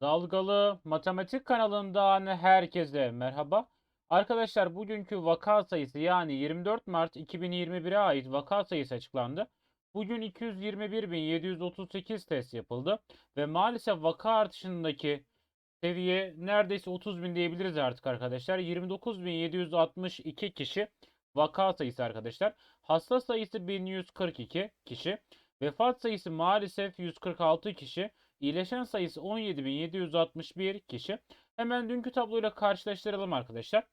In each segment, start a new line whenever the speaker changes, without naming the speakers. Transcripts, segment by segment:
Dalgalı Matematik kanalından herkese merhaba. Arkadaşlar bugünkü vaka sayısı yani 24 Mart 2021'e ait vaka sayısı açıklandı. Bugün 221.738 test yapıldı ve maalesef vaka artışındaki seviye neredeyse 30.000 diyebiliriz artık arkadaşlar. 29.762 kişi vaka sayısı arkadaşlar. Hasta sayısı 1142 kişi. Vefat sayısı maalesef 146 kişi. İyileşen sayısı 17.761 kişi. Hemen dünkü tabloyla karşılaştıralım arkadaşlar.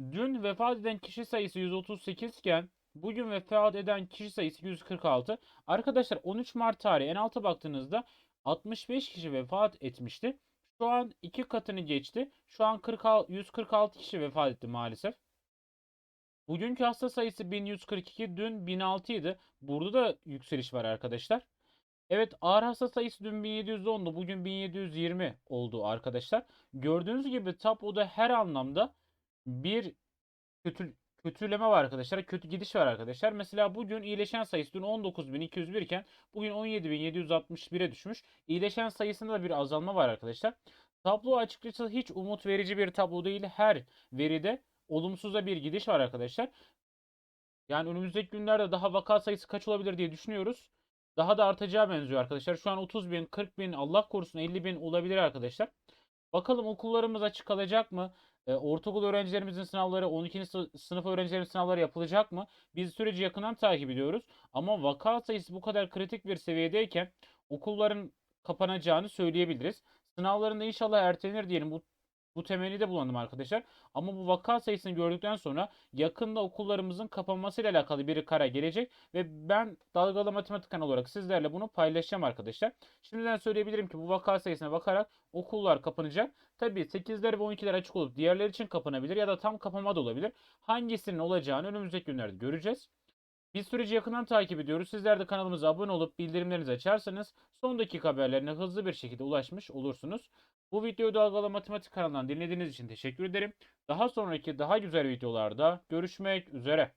Dün vefat eden kişi sayısı 138 iken bugün vefat eden kişi sayısı 146. Arkadaşlar 13 Mart tarihi en alta baktığınızda 65 kişi vefat etmişti. Şu an iki katını geçti. Şu an 46, 146 kişi vefat etti maalesef. Bugünkü hasta sayısı 1142, dün 1006 idi. Burada da yükseliş var arkadaşlar. Evet ağır hasta sayısı dün 1710'du. Bugün 1720 oldu arkadaşlar. Gördüğünüz gibi tabloda her anlamda bir kötü, kötüleme var arkadaşlar. Kötü gidiş var arkadaşlar. Mesela bugün iyileşen sayısı dün 19.201 iken bugün 17.761'e düşmüş. İyileşen sayısında da bir azalma var arkadaşlar. Tablo açıkçası hiç umut verici bir tablo değil. Her veride olumsuza bir gidiş var arkadaşlar. Yani önümüzdeki günlerde daha vaka sayısı kaç olabilir diye düşünüyoruz. Daha da artacağı benziyor arkadaşlar. Şu an 30 bin, 40 bin, Allah korusun 50 bin olabilir arkadaşlar. Bakalım okullarımız açık kalacak mı? E, ortaokul öğrencilerimizin sınavları, 12. sı- sınıf öğrencilerimizin sınavları yapılacak mı? Biz süreci yakından takip ediyoruz. Ama vaka sayısı bu kadar kritik bir seviyedeyken okulların kapanacağını söyleyebiliriz. Sınavların da inşallah ertelenir diyelim. Bu bu temennide bulundum arkadaşlar. Ama bu vaka sayısını gördükten sonra yakında okullarımızın kapanmasıyla alakalı bir karar gelecek ve ben dalgalı matematik olarak sizlerle bunu paylaşacağım arkadaşlar. Şimdiden söyleyebilirim ki bu vaka sayısına bakarak okullar kapanacak. Tabii 8'ler ve 12'ler açık olup diğerleri için kapanabilir ya da tam kapanma da olabilir. Hangisinin olacağını önümüzdeki günlerde göreceğiz. Biz süreci yakından takip ediyoruz. Sizler de kanalımıza abone olup bildirimlerinizi açarsanız son dakika haberlerine hızlı bir şekilde ulaşmış olursunuz. Bu videoyu Dalgalı Matematik kanalından dinlediğiniz için teşekkür ederim. Daha sonraki daha güzel videolarda görüşmek üzere.